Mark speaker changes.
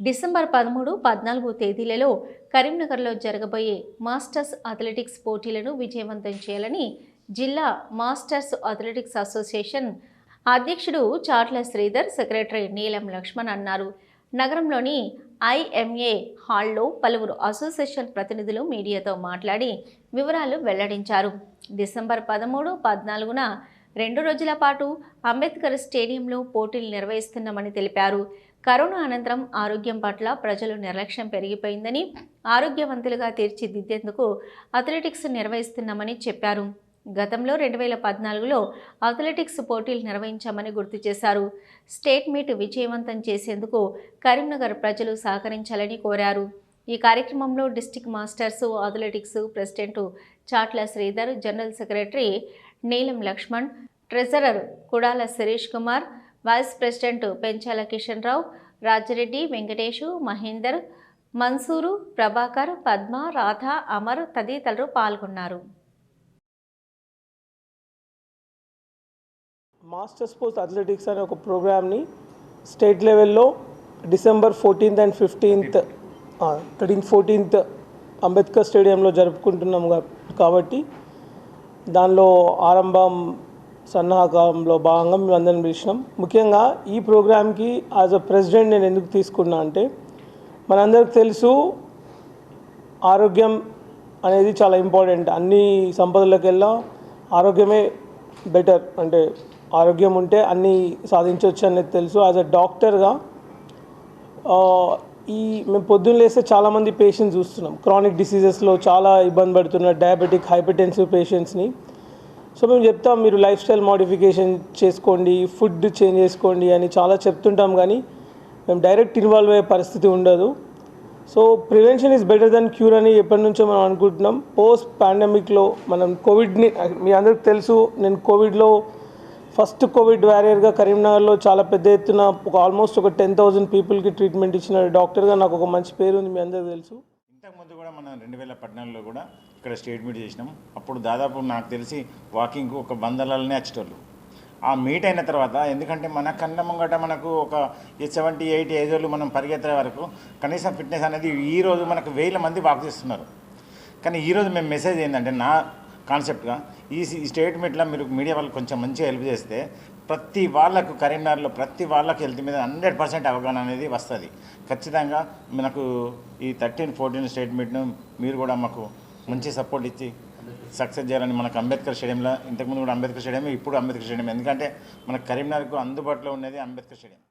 Speaker 1: December పదమూడు పద్నాలుగు తేదీలలో కరీంనగర్లో జరగబోయే మాస్టర్స్ అథ్లెటిక్స్ పోటీలను విజయవంతం చేయాలని జిల్లా మాస్టర్స్ అథ్లెటిక్స్ అసోసియేషన్ అధ్యక్షుడు చాట్ల శ్రీధర్ సెక్రటరీ నీలం లక్ష్మణ్ అన్నారు. నగరంలోని ఐఎంఏ హాల్లో పలువురు అసోసియేషన్ ప్రతినిధులు మీడియాతో మాట్లాడి వివరాలు వెల్లడించారు. డిసెంబర్ పదమూడు పద్నాలుగున రెండు రోజుల పాటు అంబేద్కర్ స్టేడియంలో పోటీలు నిర్వహిస్తున్నామని తెలిపారు. కరోనా అనంతరం ఆరోగ్యం పట్ల ప్రజలు నిర్లక్ష్యం పెరిగిపోయిందని ఆరోగ్యవంతులుగా తీర్చిదిద్దేందుకు అథ్లెటిక్స్ నిర్వహిస్తున్నామని చెప్పారు. గతంలో రెండు వేల పద్నాలుగులో అథ్లెటిక్స్ పోటీలు నిర్వహించామని గుర్తు చేశారు. స్టేట్ మీట్ విజయవంతం చేసేందుకు కరీంనగర్ ప్రజలు సహకరించాలని కోరారు. ఈ కార్యక్రమంలో district masters athletics president Chatla Sridhar general secretary Neelam Laxman treasurer Kudala Sirish Kumar vice president Penchala Kishan Rao Rajareddy Venkatesh Mahender Mansoor Prabhakar Padma Radha Amar తదితరులు పాల్గొన్నారు.
Speaker 2: మాస్టర్ స్పోర్ట్స్ అథ్లెటిక్స్ అనే ఒక ప్రోగ్రామ్ని స్టేట్ లెవెల్లో December fourteenth and fifteenth thirteenth fourteenth Ambedkar స్టేడియంలో జరుపుకుంటున్నాం కాబట్టి దానిలో ఆరంభం సన్నాహకంలో భాగంగా మేము అందరం పిలిచినాం. ముఖ్యంగా ఈ ప్రోగ్రామ్కి యాజ్ అ ప్రెసిడెంట్ నేను ఎందుకు తీసుకున్నా అంటే మనందరికి తెలుసు ఆరోగ్యం అనేది చాలా ఇంపార్టెంట్ అన్ని సంపదలకెల్లా ఆరోగ్యమే బెటర్ అంటే ఆరోగ్యం ఉంటే అన్నీ సాధించవచ్చు అనేది తెలుసు. యాజ్ అ డాక్టర్గా ఈ మేము పొద్దున్న లేస్తే చాలామంది పేషెంట్స్ చూస్తున్నాం. క్రానిక్ డిసీజెస్లో చాలా ఇబ్బంది పడుతున్నారు డయాబెటిక్ హైపర్టెన్సివ్ పేషెంట్స్ని సో మేము చెప్తాం మీరు లైఫ్ స్టైల్ మోడిఫికేషన్ చేసుకోండి ఫుడ్ చేంజ్ చేసుకోండి అని చాలా చెప్తుంటాం కానీ మేము డైరెక్ట్ ఇన్వాల్వ్ అయ్యే పరిస్థితి ఉండదు. So prevention is better than cure అని ఎప్పటి నుంచో మనం అనుకుంటున్నాం. పోస్ట్ పాండమిక్లో మనం కోవిడ్ని మీ అందరికి తెలుసు నేను కోవిడ్లో ఫస్ట్ కోవిడ్ వారియర్గా కరీంనగర్లో చాలా పెద్ద ఎత్తున ఒక ఆల్మోస్ట్ ఒక టెన్ థౌజండ్ పీపుల్కి ట్రీట్మెంట్ ఇచ్చిన డాక్టర్గా నాకు ఒక మంచి పేరు ఉంది మీ అందరికీ తెలుసు.
Speaker 3: ఇంతకుముందు కూడా మనం రెండు వేల పద్నాలుగులో కూడా ఇక్కడ స్టేట్ మీట్ చేసినాం. అప్పుడు దాదాపు నాకు తెలిసి వాకింగ్కు ఒక వందలనే వచ్చేటోళ్ళు. ఆ మీట్ అయిన తర్వాత ఎందుకంటే మన కన్న ముంగట మనకు ఒక సెవెంటీ ఎయిట్ ఏజ్ మనం పరిగెత్తే వరకు కనీసం ఫిట్నెస్ అనేది ఈ రోజు మనకు వేల మంది వాక్ చేస్తున్నారు. కానీ ఈరోజు మేము మెసేజ్ ఏంటంటే నా కాన్సెప్ట్గా. ఈ ఈ స్టేట్మెంట్లో మీరు మీడియా వాళ్ళు కొంచెం మంచిగా హెల్ప్ చేస్తే ప్రతి వాళ్ళకు కరీంనగర్లో ప్రతి వాళ్ళకు హెల్త్ మీద హండ్రెడ్ పర్సెంట్ అవగాహన అనేది వస్తుంది. ఖచ్చితంగా మనకు ఈ థర్టీన్ ఫోర్టీన్ స్టేట్మెంట్ను మీరు కూడా మాకు మంచి సపోర్ట్ ఇచ్చి సక్సెస్ చేయాలని మనకు అంబేద్కర్ స్టేడియంలో ఇంతకుముందు కూడా అంబేద్కర్ స్టేడియం ఇప్పుడు అంబేద్కర్ స్టేడియం ఎందుకంటే మనకు కరీంనగర్కు అందుబాటులో ఉన్నది అంబేద్కర్ స్టేడియం.